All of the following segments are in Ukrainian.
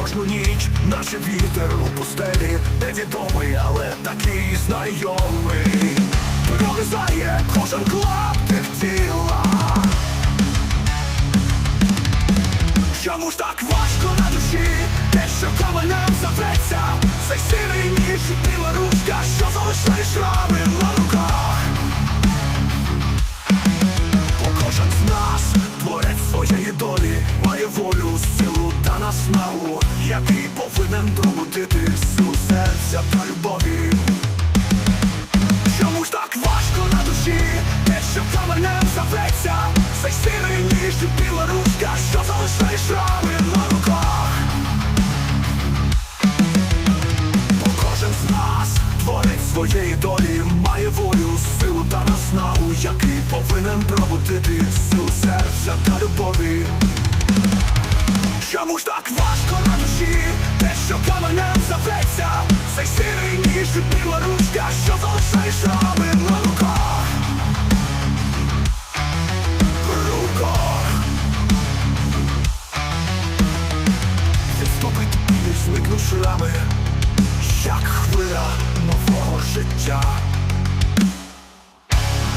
Кожну ніч, наче вітер у пустелі, невідомий, але такий знайомий. Прорізає кожен клаптик тіла. Цей сірий ніж біла ручка, що залишає шрами на руках. Бо кожен з нас творець своєї долі. Має волю, силу та наснагу, який повинен пробудити силу серця та любові. Чому ж так важко на душі, те, що каменем заветься, цей сірий своєї долі має волю, силу та наснагу, який повинен пробудити силу серця та любові. Чому ж так важко на душі, те, що каменем заветься, цей сірий ніж і біла ручка, що залишаєш шрами на. Руках. Життя.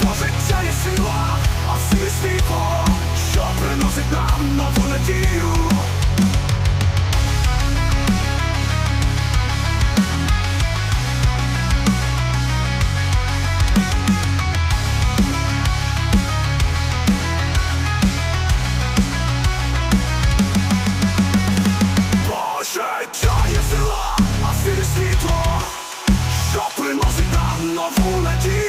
Бо життя є сила, а сили світло, що приносить нам нову надію. novo ladinho